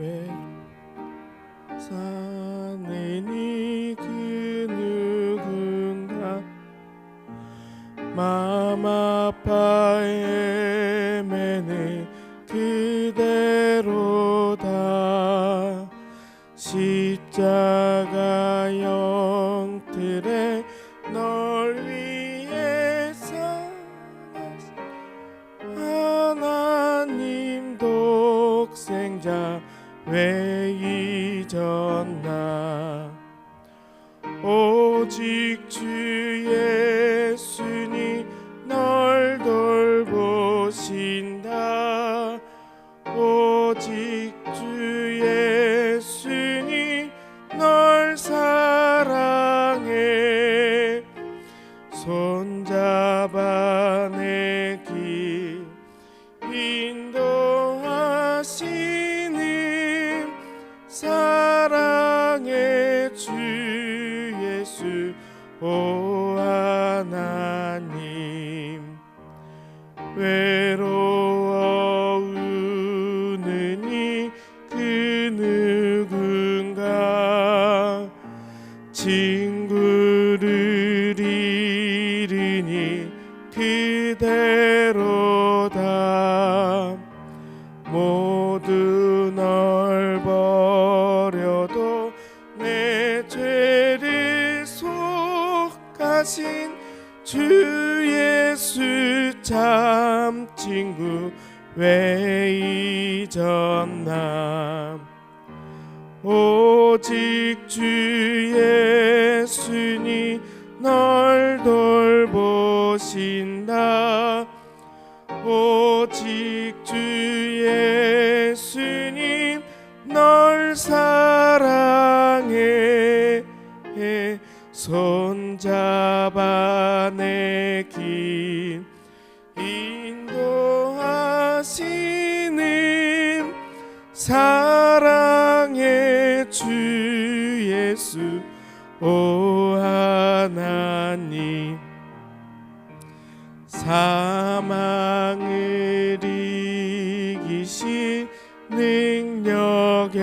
왜 사느니 그 누군가 마음 아파 헤 왜 잊었나 오직 주예 왜 잊었나 오직 주 예수니 널 돌보신다. 오직 주 예수님 널 사랑해. 손잡아 내길 사랑의 주 예수 오 하나님. 사망을 이기신 능력의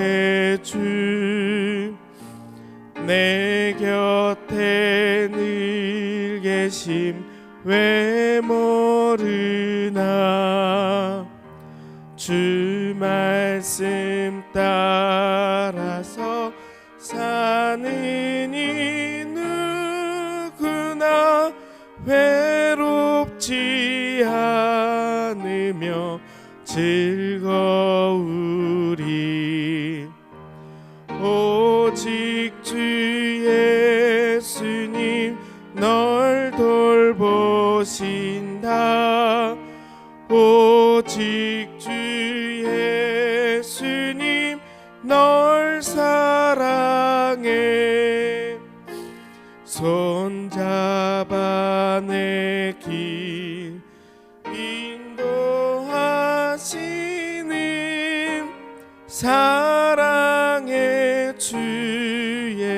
주 내 곁에 늘 계심 왜 사는 이 누구나 외롭지 않으며 즐거우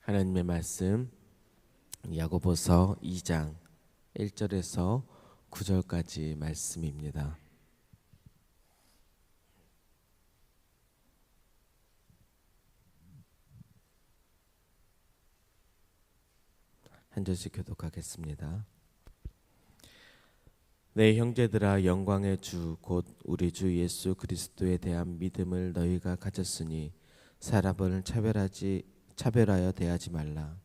하나님의 말씀 야고보서 2장 1절에서 9절까지 말씀입니다. 한 절씩 교독하겠습니다. 내 형제들아 영광의 주 곧 우리 주 예수 그리스도에 대한 믿음을 너희가 가졌으니 사람을 차별하지 차별하여 대하지 말라.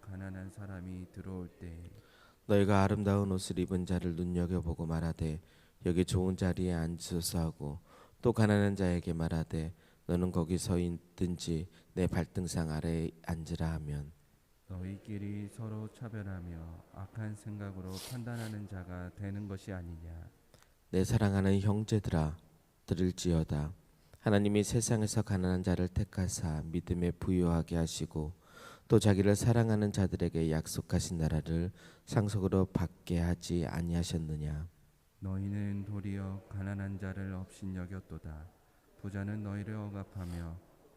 가난한 사람이 들어올 때 너희가 아름다운 옷을 입은 자를 눈여겨보고 말하되 여기 좋은 자리에 앉으소서 하고 또 가난한 자에게 말하되 너는 거기 서 있든지 내 발등상 아래에 앉으라 하면 너희끼리 서로 차별하며 악한 생각으로 판단하는 자가 되는 것이 아니냐? 내 사랑하는 형제들아 들을지어다. 하나님이 세상에서 가난한 자를 택하사 믿음에 부유하게 하시고 또 자기를 사랑하는 자들에게 약속하신 나라를 상속으로 받게 하지 아니하셨느냐? 너희는 도리어 가난한 자를 업신여겼도다. 부자는 너희를 억압하며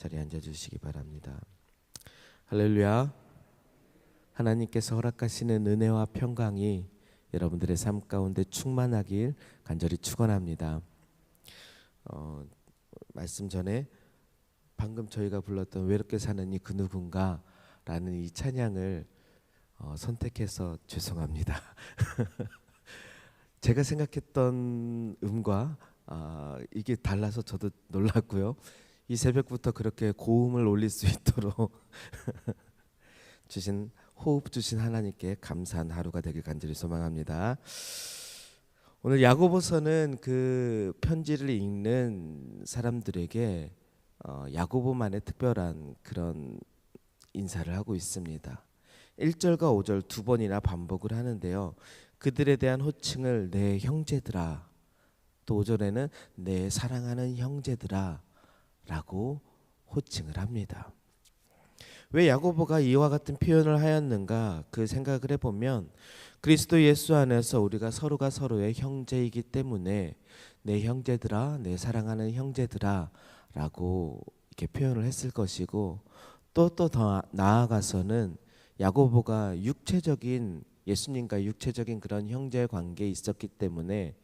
자리에 앉아 주시기 바랍니다. 할렐루야. 하나님께서 허락하시는 은혜와 평강이 여러분들의 삶 가운데 충만하길 간절히 축원합니다. 어, 말씀 전에 방금 저희가 불렀던 외롭게 사는 이 그 누군가라는 이 찬양을 어, 선택해서 죄송합니다. 제가 생각했던 음과 아, 이게 달라서 저도 놀랐고요. 이 새벽부터 그렇게 고음을 올릴 수 있도록 주신 호흡 주신 하나님께 감사한 하루가 되길 간절히 소망합니다. 오늘 야고보서는 그 편지를 읽는 사람들에게 어, 야고보만의 특별한 그런 인사를 하고 있습니다. 1절과 5절 두 번이나 반복을 하는데요. 그들에 대한 호칭을 내 형제들아 또 5절에는 내 사랑하는 형제들아 라고 호칭을 합니다. 왜 야고보가 이와 같은 표현을 하였는가 그 생각을 해보면 그리스도 예수 안에서 우리가 서로가 서로의 형제이기 때문에 내 형제들아 내 사랑하는 형제들아 라고 이렇게 표현을 했을 것이고 또 또 더 나아가서는 야고보가 육체적인 예수님과 육체적인 그런 형제 관계에 있었기 때문에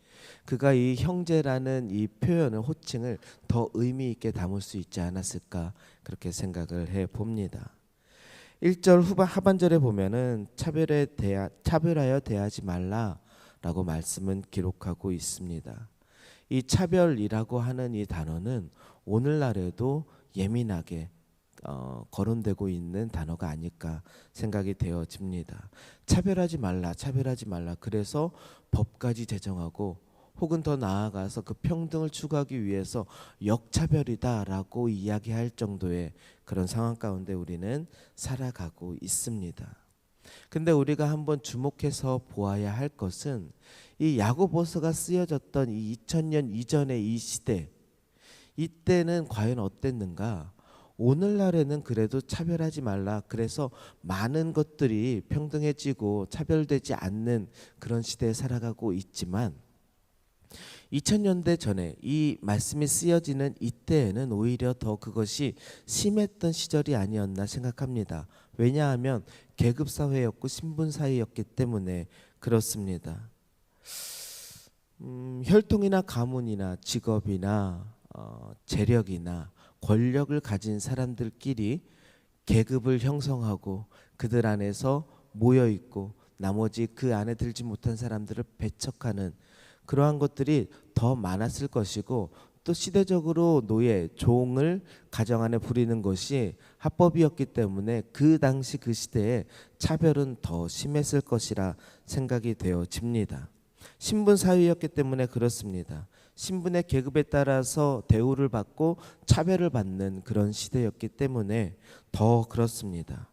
그가 이 형제라는 이 표현을 호칭을 더 의미 있게 담을 수 있지 않았을까 그렇게 생각을 해 봅니다. 1절 후반 하반절에 보면은 차별에 대하 차별하여 대하지 말라라고 말씀은 기록하고 있습니다. 이 차별이라고 하는 이 단어는 오늘날에도 예민하게 어, 거론되고 있는 단어가 아닐까 생각이 되어집니다. 차별하지 말라, 차별하지 말라. 그래서 법까지 제정하고 혹은 더 나아가서 그 평등을 추구하기 위해서 역차별이다라고 이야기할 정도의 그런 상황 가운데 우리는 살아가고 있습니다. 근데 우리가 한번 주목해서 보아야 할 것은 이 야고보서가 쓰여졌던 이 2000년 이전의 이 시대 이때는 과연 어땠는가? 오늘날에는 그래도 차별하지 말라. 그래서 많은 것들이 평등해지고 차별되지 않는 그런 시대에 살아가고 있지만 2000년대 전에 이 말씀이 쓰여지는 이때에는 오히려 더 그것이 심했던 시절이 아니었나 생각합니다. 왜냐하면 계급 사회였고 신분 사회였기 때문에 그렇습니다. 음, 혈통이나 가문이나 직업이나 어, 재력이나 권력을 가진 사람들끼리 계급을 형성하고 그들 안에서 모여 있고 나머지 그 안에 들지 못한 사람들을 배척하는 그러한 것들이 더 많았을 것이고 또 시대적으로 노예 종을 가정 안에 부리는 것이 합법이었기 때문에 그 당시 그 시대에 차별은 더 심했을 것이라 생각이 되어집니다. 신분 사회였기 때문에 그렇습니다. 신분의 계급에 따라서 대우를 받고 차별을 받는 그런 시대였기 때문에 더 그렇습니다.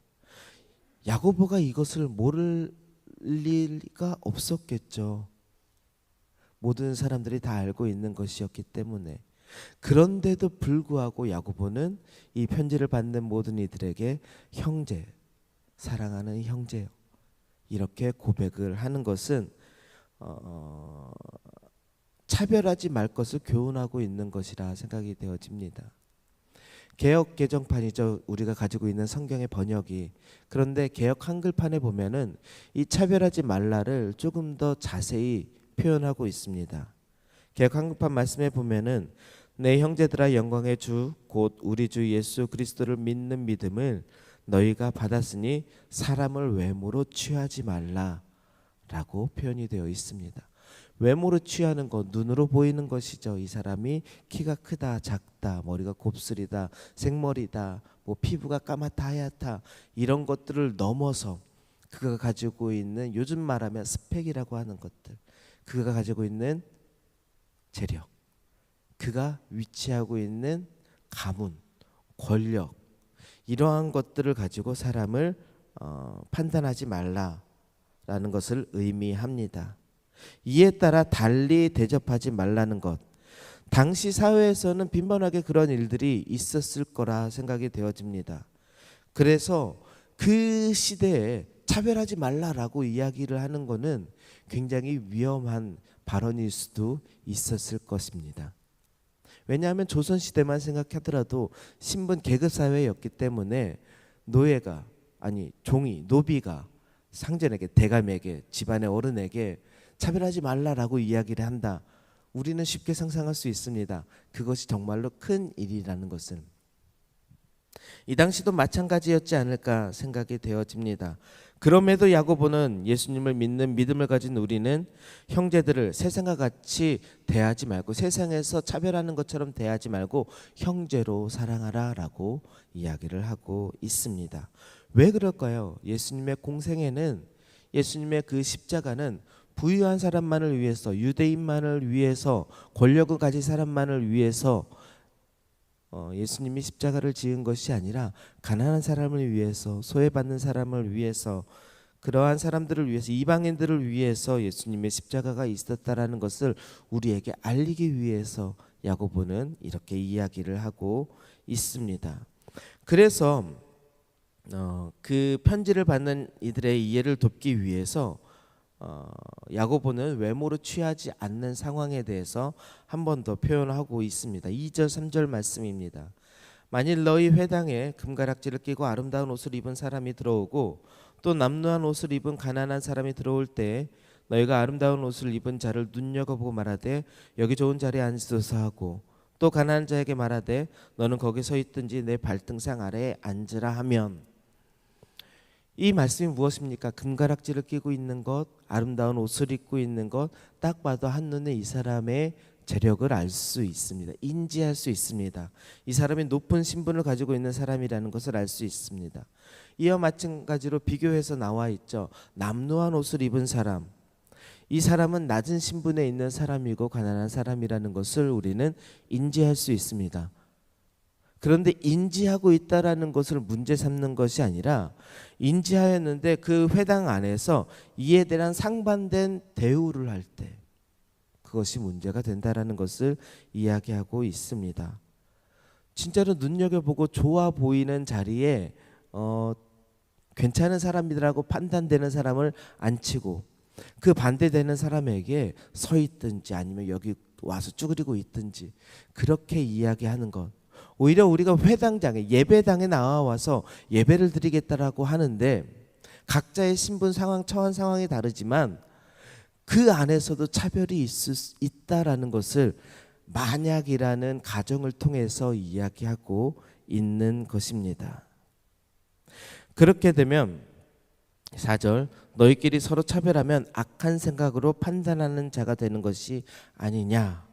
야고보가 이것을 모를 리가 없었겠죠. 모든 사람들이 다 알고 있는 것이었기 때문에 그런데도 불구하고 야고보는 이 편지를 받는 모든 이들에게 형제, 사랑하는 형제요. 이렇게 고백을 하는 것은 어, 차별하지 말 것을 교훈하고 있는 것이라 생각이 되어집니다. 개혁 개정판이죠. 우리가 가지고 있는 성경의 번역이. 그런데 개혁 한글판에 보면은 이 차별하지 말라를 조금 더 자세히 표현하고 있습니다. 개혁 한글판 말씀에 보면은 내 형제들아 영광의 주 곧 우리 주 예수 그리스도를 믿는 믿음을 너희가 받았으니 사람을 외모로 취하지 말라라고 표현이 되어 있습니다. 외모로 취하는 것 눈으로 보이는 것이죠. 이 사람이 키가 크다, 작다, 머리가 곱슬이다, 생머리다, 뭐 피부가 까맣다, 하얗다 이런 것들을 넘어서 그가 가지고 있는 요즘 말하면 스펙이라고 하는 것들, 그가 가지고 있는 재력, 그가 위치하고 있는 가문, 권력 이러한 것들을 가지고 사람을 어, 판단하지 말라라는 것을 의미합니다. 이에 따라 달리 대접하지 말라는 것. 당시 사회에서는 빈번하게 그런 일들이 있었을 거라 생각이 되어집니다. 그래서 그 시대에 차별하지 말라라고 이야기를 하는 것은 굉장히 위험한 발언일 수도 있었을 것입니다. 왜냐하면 조선 시대만 생각하더라도 신분 계급 사회였기 때문에 노예가 아니 종이 노비가 상전에게 대감에게 집안의 어른에게 차별하지 말라라고 이야기를 한다. 우리는 쉽게 상상할 수 있습니다. 그것이 정말로 큰 일이라는 것은 이 당시도 마찬가지였지 않을까 생각이 되어집니다. 그럼에도 야고보는 예수님을 믿는 믿음을 가진 우리는 형제들을 세상과 같이 대하지 말고 세상에서 차별하는 것처럼 대하지 말고 형제로 사랑하라라고 이야기를 하고 있습니다. 왜 그럴까요? 예수님의 공생애는 예수님의 그 십자가는 부유한 사람만을 위해서 유대인만을 위해서 권력을 가진 사람만을 위해서 어, 예수님이 십자가를 지은 것이 아니라 가난한 사람을 위해서 소외받는 사람을 위해서 그러한 사람들을 위해서 이방인들을 위해서 예수님의 십자가가 있었다라는 것을 우리에게 알리기 위해서 야고보는 이렇게 이야기를 하고 있습니다. 그래서 어, 그 편지를 받는 이들의 이해를 돕기 위해서 어, 야고보는 외모로 취하지 않는 상황에 대해서 한 번 더 표현하고 있습니다. 2절 3절 말씀입니다. 만일 너희 회당에 금가락지를 끼고 아름다운 옷을 입은 사람이 들어오고 또 남루한 옷을 입은 가난한 사람이 들어올 때 너희가 아름다운 옷을 입은 자를 눈여겨보고 말하되 여기 좋은 자리에 앉으소서 하고 또 가난한 자에게 말하되 너는 거기 서 있든지 내 발등상 아래에 앉으라 하면 이 말씀이 무엇입니까? 금가락지를 끼고 있는 것, 아름다운 옷을 입고 있는 것, 딱 봐도 한눈에 이 사람의 재력을 알 수 있습니다. 인지할 수 있습니다. 이 사람이 높은 신분을 가지고 있는 사람이라는 것을 알 수 있습니다. 이와 마찬가지로 비교해서 나와 있죠. 남루한 옷을 입은 사람. 이 사람은 낮은 신분에 있는 사람이고 가난한 사람이라는 것을 우리는 인지할 수 있습니다. 그런데 인지하고 있다라는 것을 문제 삼는 것이 아니라 인지하였는데 그 회당 안에서 이에 대한 상반된 대우를 할 때 그것이 문제가 된다라는 것을 이야기하고 있습니다. 진짜로 눈여겨보고 좋아 보이는 자리에 어, 괜찮은 사람이라고 판단되는 사람을 앉히고 그 반대되는 사람에게 서 있든지 아니면 여기 와서 쭈그리고 있든지 그렇게 이야기하는 것 오히려 우리가 회당장에 예배당에 나와서 예배를 드리겠다라고 하는데 각자의 신분 상황 처한 상황이 다르지만 그 안에서도 차별이 있을 수 있다라는 것을 만약이라는 가정을 통해서 이야기하고 있는 것입니다. 그렇게 되면 4절 너희끼리 서로 차별하면 악한 생각으로 판단하는 자가 되는 것이 아니냐.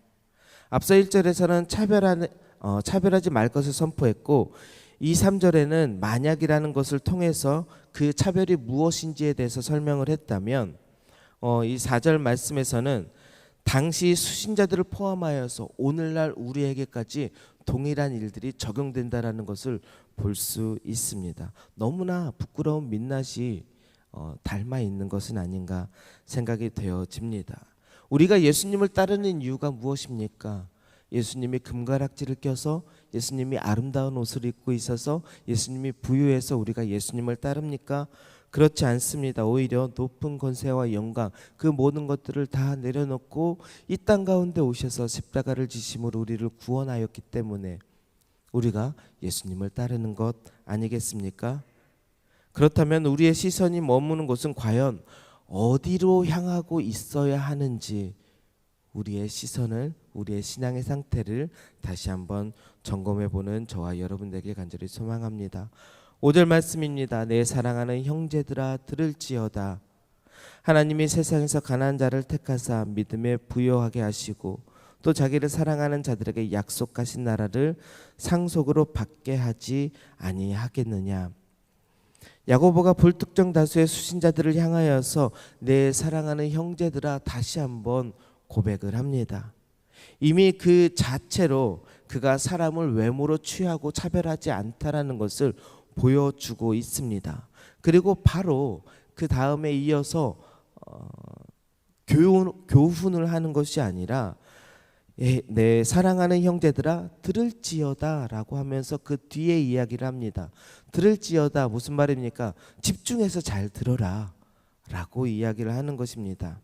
앞서 1절에서는 차별하는 어, 차별하지 말 것을 선포했고 2, 3절에는 만약이라는 것을 통해서 그 차별이 무엇인지에 대해서 설명을 했다면 어, 이 4절 말씀에서는 당시 수신자들을 포함하여서 오늘날 우리에게까지 동일한 일들이 적용된다라는 것을 볼 수 있습니다. 너무나 부끄러운 민낯이 어, 닮아 있는 것은 아닌가 생각이 되어집니다. 우리가 예수님을 따르는 이유가 무엇입니까? 예수님이 금가락지를 껴서 예수님이 아름다운 옷을 입고 있어서 예수님이 부유해서 우리가 예수님을 따릅니까? 그렇지 않습니다. 오히려 높은 권세와 영광 그 모든 것들을 다 내려놓고 이 땅 가운데 오셔서 십자가를 지심으로 우리를 구원하였기 때문에 우리가 예수님을 따르는 것 아니겠습니까? 그렇다면 우리의 시선이 머무는 곳은 과연 어디로 향하고 있어야 하는지 우리의 시선을 우리의 신앙의 상태를 다시 한번 점검해 보는 저와 여러분에게 간절히 소망합니다. 5절 말씀입니다. 내 사랑하는 형제들아 들을지어다. 하나님이 세상에서 가난한 자를 택하사 믿음에 부여하게 하시고 또 자기를 사랑하는 자들에게 약속하신 나라를 상속으로 받게 하지 아니하겠느냐. 야고보가 불특정 다수의 수신자들을 향하여서 내 사랑하는 형제들아 다시 한번 고백을 합니다. 이미 그 자체로 그가 사람을 외모로 취하고 차별하지 않다라는 것을 보여주고 있습니다. 그리고 바로 그 다음에 이어서 어, 교훈, 교훈을 하는 것이 아니라 예, 내 사랑하는 형제들아 들을지어다라고 하면서 그 뒤에 이야기를 합니다. 들을지어다 무슨 말입니까? 집중해서 잘 들어라라고 이야기를 하는 것입니다.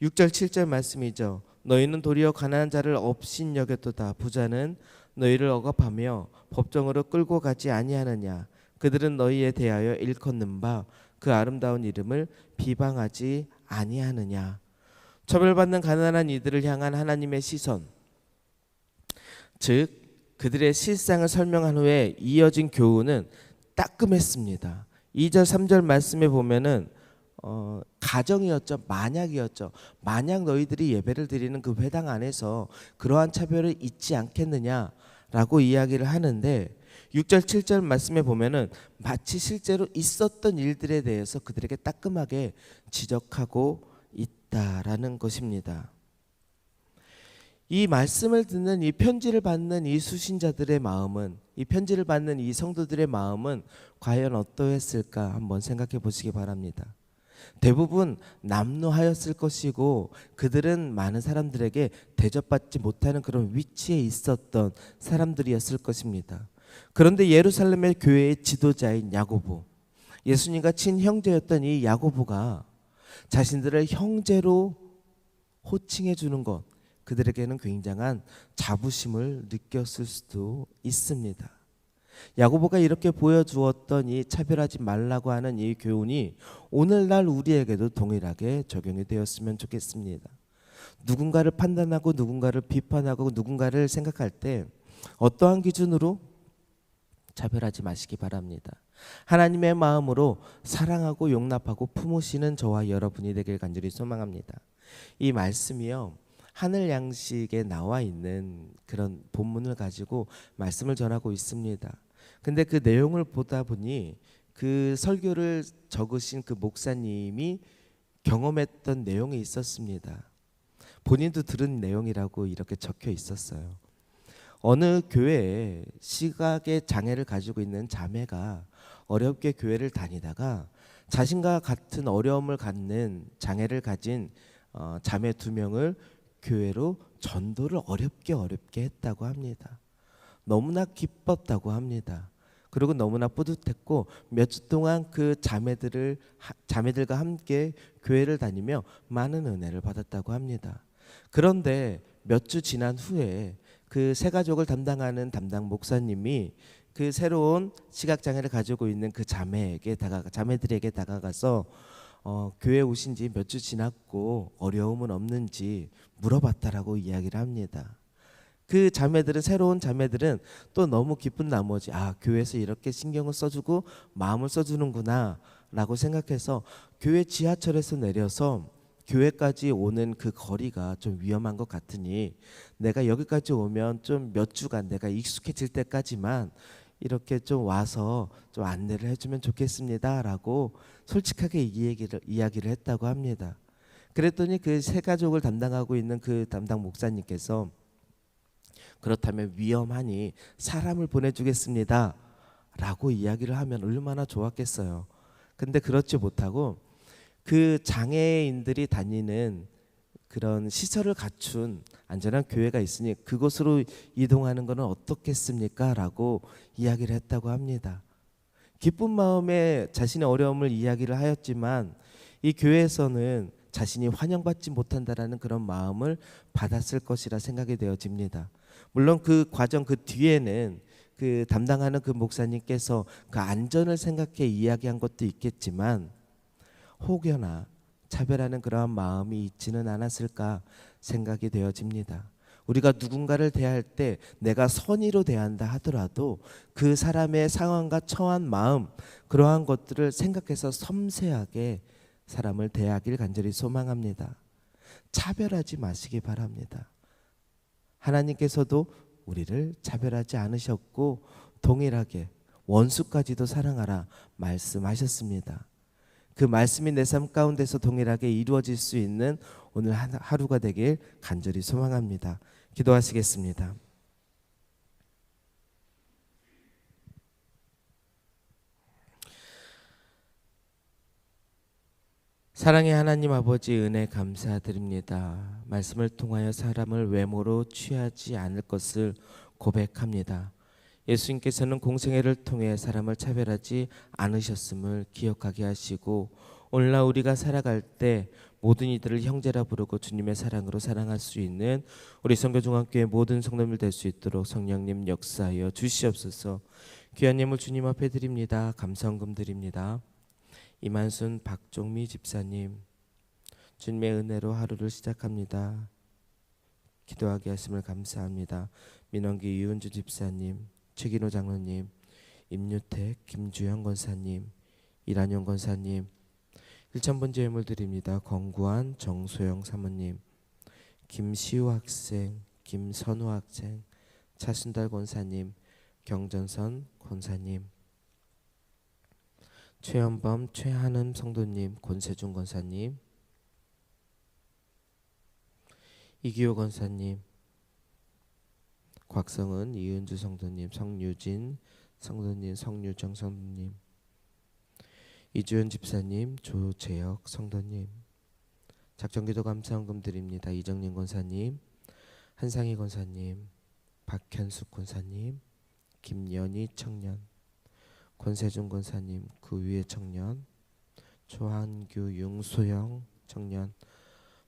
6절 7절 말씀이죠. 너희는 도리어 가난한 자를 업신 여겼도다. 부자는 너희를 억압하며 법정으로 끌고 가지 아니하느냐. 그들은 너희에 대하여 일컫는 바 그 아름다운 이름을 비방하지 아니하느냐. 처벌받는 가난한 이들을 향한 하나님의 시선. 즉 그들의 실상을 설명한 후에 이어진 교훈은 따끔했습니다. 2절 3절 말씀에 보면은 어, 가정이었죠. 만약이었죠. 만약 너희들이 예배를 드리는 그 회당 안에서 그러한 차별을 잊지 않겠느냐라고 이야기를 하는데 6절 7절 말씀에 보면은 마치 실제로 있었던 일들에 대해서 그들에게 따끔하게 지적하고 있다라는 것입니다. 이 말씀을 듣는 이 편지를 받는 이 수신자들의 마음은 이 편지를 받는 이 성도들의 마음은 과연 어떠했을까 한번 생각해 보시기 바랍니다. 대부분 남루하였을 것이고 그들은 많은 사람들에게 대접받지 못하는 그런 위치에 있었던 사람들이었을 것입니다. 그런데 예루살렘의 교회의 지도자인 야고보, 예수님과 친형제였던 이 야고보가 자신들을 형제로 호칭해 주는 것, 그들에게는 굉장한 자부심을 느꼈을 수도 있습니다. 야고보가 이렇게 보여주었던 이 차별하지 말라고 하는 이 교훈이 오늘날 우리에게도 동일하게 적용이 되었으면 좋겠습니다. 누군가를 판단하고 누군가를 비판하고 누군가를 생각할 때 어떠한 기준으로 차별하지 마시기 바랍니다. 하나님의 마음으로 사랑하고 용납하고 품으시는 저와 여러분이 되길 간절히 소망합니다. 이 말씀이요. 하늘 양식에 나와 있는 그런 본문을 가지고 말씀을 전하고 있습니다. 근데 그 내용을 보다 보니 그 설교를 적으신 그 목사님이 경험했던 내용이 있었습니다. 본인도 들은 내용이라고 이렇게 적혀 있었어요. 어느 교회에 시각의 장애를 가지고 있는 자매가 어렵게 교회를 다니다가 자신과 같은 어려움을 갖는 장애를 가진 어, 자매 두 명을 교회로 전도를 어렵게 어렵게 했다고 합니다. 너무나 기뻤다고 합니다. 그리고 너무나 뿌듯했고 몇 주 동안 그 자매들을 하- 자매들과 함께 교회를 다니며 많은 은혜를 받았다고 합니다. 그런데 몇 주 지난 후에 그 세 가족을 담당하는 담당 목사님이 그 새로운 시각 장애를 가지고 있는 그 자매에게 다가 자매들에게 다가가서 어, 교회 오신 지 몇 주 지났고 어려움은 없는지 물어봤다라고 이야기를 합니다. 그 자매들은 새로운 자매들은 또 너무 기쁜 나머지 아 교회에서 이렇게 신경을 써주고 마음을 써주는구나라고 생각해서 교회 지하철에서 내려서 교회까지 오는 그 거리가 좀 위험한 것 같으니 내가 여기까지 오면 좀 몇 주간 내가 익숙해질 때까지만 이렇게 좀 와서 좀 안내를 해주면 좋겠습니다라고 솔직하게 이 얘기를 이야기를 했다고 합니다. 그랬더니 그 세 가족을 담당하고 있는 그 담당 목사님께서 그렇다면 위험하니 사람을 보내주겠습니다. 라고 이야기를 하면 얼마나 좋았겠어요. 근데 그렇지 못하고 그 장애인들이 다니는 그런 시설을 갖춘 안전한 교회가 있으니 그곳으로 이동하는 것은 어떻겠습니까? 라고 이야기를 했다고 합니다. 기쁜 마음에 자신의 어려움을 이야기를 하였지만 이 교회에서는 자신이 환영받지 못한다라는 그런 마음을 받았을 것이라 생각이 되어집니다. 물론 그 과정 그 뒤에는 그 담당하는 그 목사님께서 그 안전을 생각해 이야기한 것도 있겠지만 혹여나 차별하는 그러한 마음이 있지는 않았을까 생각이 되어집니다. 우리가 누군가를 대할 때 내가 선의로 대한다 하더라도 그 사람의 상황과 처한 마음 그러한 것들을 생각해서 섬세하게 사람을 대하길 간절히 소망합니다. 차별하지 마시기 바랍니다. 하나님께서도 우리를 차별하지 않으셨고 동일하게 원수까지도 사랑하라 말씀하셨습니다. 그 말씀이 내 삶 가운데서 동일하게 이루어질 수 있는 오늘 하- 하루가 되길 간절히 소망합니다. 기도하시겠습니다. 사랑의 하나님 아버지 은혜 감사드립니다. 말씀을 통하여 사람을 외모로 취하지 않을 것을 고백합니다. 예수님께서는 공생애를 통해 사람을 차별하지 않으셨음을 기억하게 하시고 오늘날 우리가 살아갈 때 모든 이들을 형제라 부르고 주님의 사랑으로 사랑할 수 있는 우리 성교중학교의 모든 성도들 될 수 있도록 성령님 역사하여 주시옵소서. 귀한 예물 주님 앞에 드립니다. 감사헌금 드립니다. 이만순 박종미 집사님 주님의 은혜로 하루를 시작합니다. 기도하게 하심을 감사합니다. 민원기 이은주 집사님, 최기노 장로님, 임유택, 김주영 권사님, 이란용 권사님, 일천번째 예물 드립니다. 건구한 정소영 사모님, 김시우 학생, 김선우 학생, 차순달 권사님, 경전선 권사님, 최현범, 최한음 성도님, 권세중 권사님, 이기호 권사님, 곽성은, 이은주 성도님, 성유진 성도님, 성유정 성도님, 이주연 집사님, 조재혁 성도님, 작정기도 감사헌금 드립니다. 이정림 권사님, 한상희 권사님, 박현숙 권사님, 김연희 청년, 권세중 권사님, 그 위의 청년, 조한규 융소영 청년,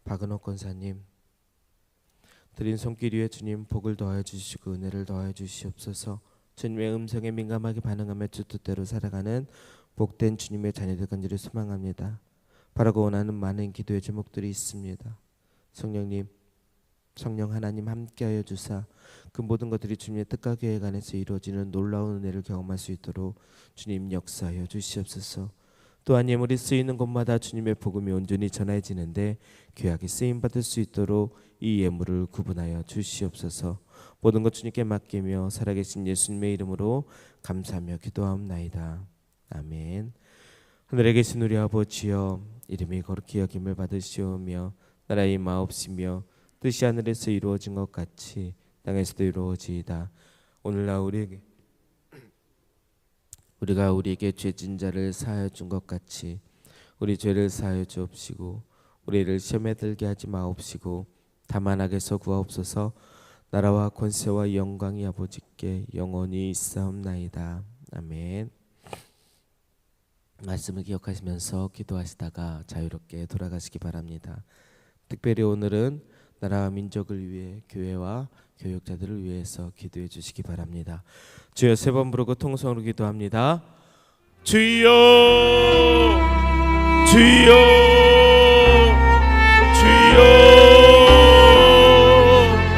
박은옥 권사님, 드린 손길 위에 주님 복을 더하여 주시고 은혜를 더하여 주시옵소서. 주님의 음성에 민감하게 반응하며 주 뜻대로 살아가는 복된 주님의 자녀들 간절히 소망합니다. 바라고 원하는 많은 기도의 제목들이 있습니다. 성령님, 성령 하나님 함께하여 주사 그 모든 것들이 주님의 뜻과 계획 안에서 이루어지는 놀라운 은혜를 경험할 수 있도록 주님 역사하여 주시옵소서. 또한 예물이 쓰이는 곳마다 주님의 복음이 온전히 전해지는데 귀하게 쓰임 받을 수 있도록 이 예물을 구분하여 주시옵소서. 모든 것 주님께 맡기며 살아계신 예수님의 이름으로 감사하며 기도하옵나이다. 아멘. 하늘에 계신 우리 아버지여 이름이 거룩히 여김을 받으시오며 나라의 마옵시며 뜻이 하늘에서 이루어진 것 같이 땅에서도 이루어지이다. 오늘날 우리에게 우리가 우리에게 죄진 자를 사하여 준 것 같이 우리 죄를 사하여 주옵시고 우리를 시험에 들게 하지 마옵시고 다만 악에서 구하옵소서 나라와 권세와 영광이 아버지께 영원히 있사옵나이다. 아멘. 말씀을 기억하시면서 기도하시다가 자유롭게 돌아가시기 바랍니다. 특별히 오늘은 나라와 민족을 위해 교회와 교육자들을 위해서 기도해 주시기 바랍니다. 주여 세 번 부르고 통성으로 기도합니다. 주여 주여 주여